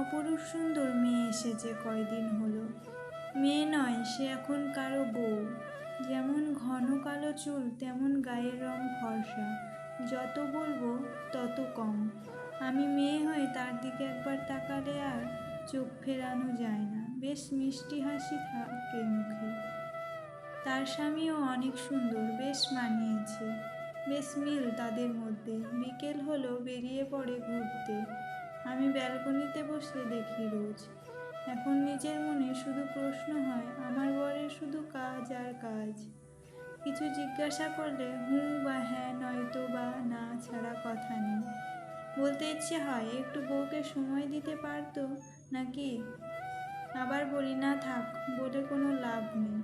অপরূপ সুন্দর মেয়ে এসেছে কয়দিন হলো। মেয়ে নয়, সে এখন কারও বউ। যেমন ঘন কালো চুল, তেমন গায়ের রং ফর্সা। যত বলব তত কম। আমি মেয়ে হয়ে তার দিকে একবার তাকালে আর চোখ ফেরানো যায় না। বেশ মিষ্টি হাসি থাকে মুখে। তার স্বামীও অনেক সুন্দর, বেশ মানিয়েছে। বেশ মিল তাদের মধ্যে। বিকেল হলো, বেরিয়ে পড়ে ঘুরতে। আমি ব্যালকনিতে বসে দেখি রোজ। এখন নিজের মনে শুধু প্রশ্ন হয়, আমার বরের শুধু কাজ আর কাজ। কিছু জিজ্ঞাসা করলে, হুঁ বা হ্যাঁ নয়তো বা না ছাড়া কথা নেই। বলতে ইচ্ছে হয়, একটু বউকে সময় দিতে পারতো নাকি? আবার বলি, না থাক, বলে কোনো লাভ নেই।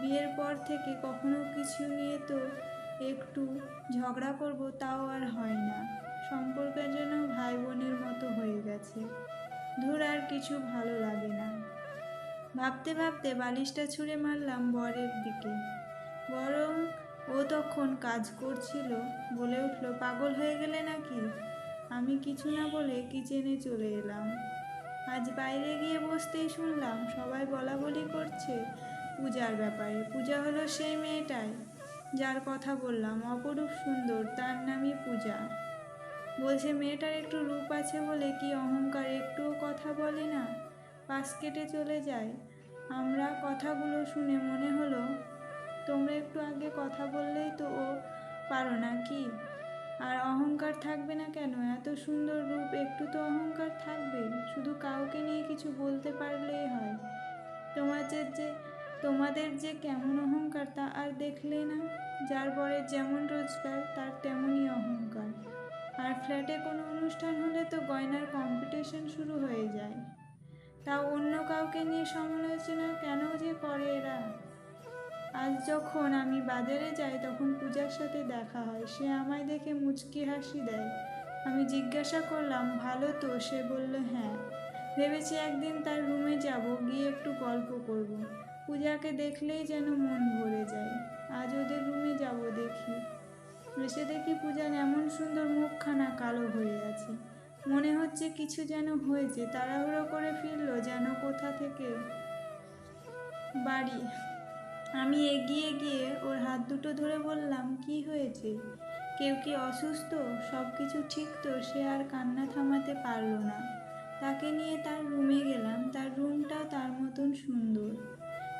বিয়ের পর থেকে কখনো কিছু নিয়ে তো একটু ঝগড়া করব, তাও আর হয় না। সম্পর্কের যেন কিছু ভালো লাগে না। ভাবতে ভাবতে বালিশটা ছুঁড়ে মারলাম বরের দিকে। বরং ও তখন কাজ করছিল, বলে উঠল, পাগল হয়ে গেলে নাকি? আমি কিছু না বলে কিচেনে চলে এলাম। আজ বাইরে গিয়ে বসতেই শুনলাম, সবাই বলা বলি করছে পূজার ব্যাপারে। পূজা হলো সেই মেয়েটাই, যার কথা বললাম। অপরূপ সুন্দর, তার নামই পূজা। বলছে, মেয়েটার একটু রূপ আছে বলে কি অহংকার? একটুও কথা বলে না? পাশ কেটে চলে যায়। আমরা কথাগুলো শুনে মনে হলো, তোমরা একটু আগে কথা বললেই তো ও পারো না কি? আর অহংকার থাকবে না কেন? এত সুন্দর রূপ, একটু তো অহংকার থাকবে। শুধু কাউকে নিয়ে কিছু বলতে পারলেই হয়। তোমাদের যে তোমাদের যে কেমন অহংকার তা আর দেখলে না? যার বরে যেমন রোজগার, তার তেমনই অহংকার। ফ্ল্যাটে কোনো অনুষ্ঠান হলে তো গয়নার কম্পিটিশন শুরু হয়ে যায়। তা অন্য কাউকে নিয়ে সমালোচনা কেন যে করে এরা? আজ যখন আমি বাজারে যাই, তখন পূজার সাথে দেখা হয়। সে আমায় দেখে মুচকি হাসি দেয়। আমি জিজ্ঞাসা করলাম, ভালো তো? সে বলল হ্যাঁ। ভেবেছি একদিন তার রুমে যাব, গিয়ে একটু গল্প করব। পূজাকে দেখলেই যেন মন ভরে যায়। কিছু যেন হয়েছে, তাড়াহুড়ো করে ফিরলো যেন কোথা থেকে? বাড়ি। আমি এগিয়ে গিয়ে ওর হাত দুটো ধরে বললাম, কি হয়েছে? কেউ কি অসুস্থ? সব কিছু ঠিক তো? সে আর কান্না থামাতে পারল না। তাকে নিয়ে তার রুমে গেলাম। তার রুমটাও তার মতন সুন্দর।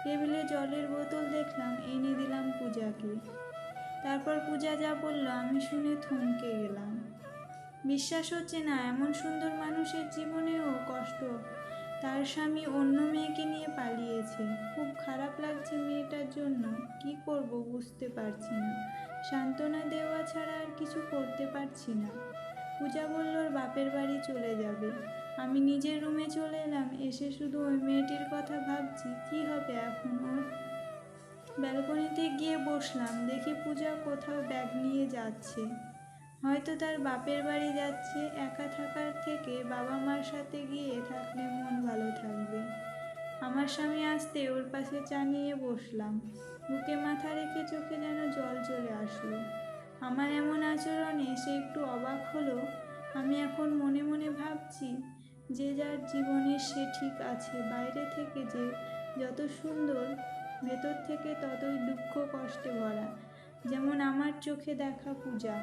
টেবিলে জলের বোতল দেখলাম, এনে দিলাম পূজাকে। তারপর পূজা যা বলল, আমি শুনে থমকে গেলাম। বিশ্বাস হচ্ছে না, এমন সুন্দর মানুষের জীবনেও কষ্ট। তার স্বামী অন্য মেয়েকে নিয়ে পালিয়েছে। খুব খারাপ লাগছে মেয়েটার জন্য। কি করব বুঝতে পারছি না। সান্ত্বনা দেওয়া ছাড়া আর কিছু করতে পারছি না। পূজা বলল, ওর বাপের বাড়ি চলে যাবে। আমি নিজের রুমে চলে এলাম, এসে শুধু ওই মেয়েটির কথা ভাবছি। কি হবে এখন ওর? ব্যালকনিতে গিয়ে বসলাম। দেখি পূজা কোথাও ব্যাগ নিয়ে যাচ্ছে। হয়তো তার বাপের বাড়ি যাচ্ছে, একা থাকার থেকে বাবা মার সাথে গিয়ে থাকলে মন ভালো থাকবে। আমার স্বামী আসতে ওর পাশে চা নিয়ে বসলাম। বুকে মাথা রেখে চোখে যেন জল চলে আসলো। আমার এমন আচরণে সে একটু অবাক হলো। আমি এখন মনে মনে ভাবছি যে যার জীবনে সে ঠিক আছে, বাইরে থেকে যে যত সুন্দর, ভেতর থেকে ততই দুঃখ, কষ্টে ভরা। যেমন আমার চোখে দেখা পূজা।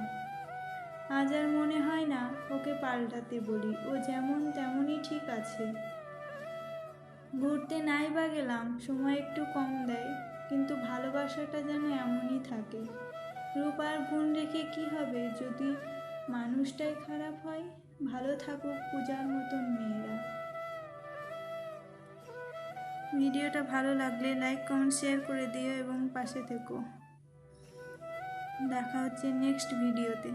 আজ আর মনে হয় না ওকে পাল্টাতে বলি, ও যেমন তেমনই ঠিক আছে। ঘুরতে নাই বা গেলাম, সময় একটু কম দেয়, কিন্তু ভালোবাসাটা যেন এমনই থাকে। রূপ আর গুণ রেখে কি হবে? যদি মানুষটাই খারাপ হয়, ভালো থাকুক পূজার মতন মেয়েরা। ভিডিওটা ভালো লাগলে লাইক, কমেন্ট, শেয়ার করে দিও এবং পাশে থেকো। দেখা হচ্ছে নেক্সট ভিডিওতে।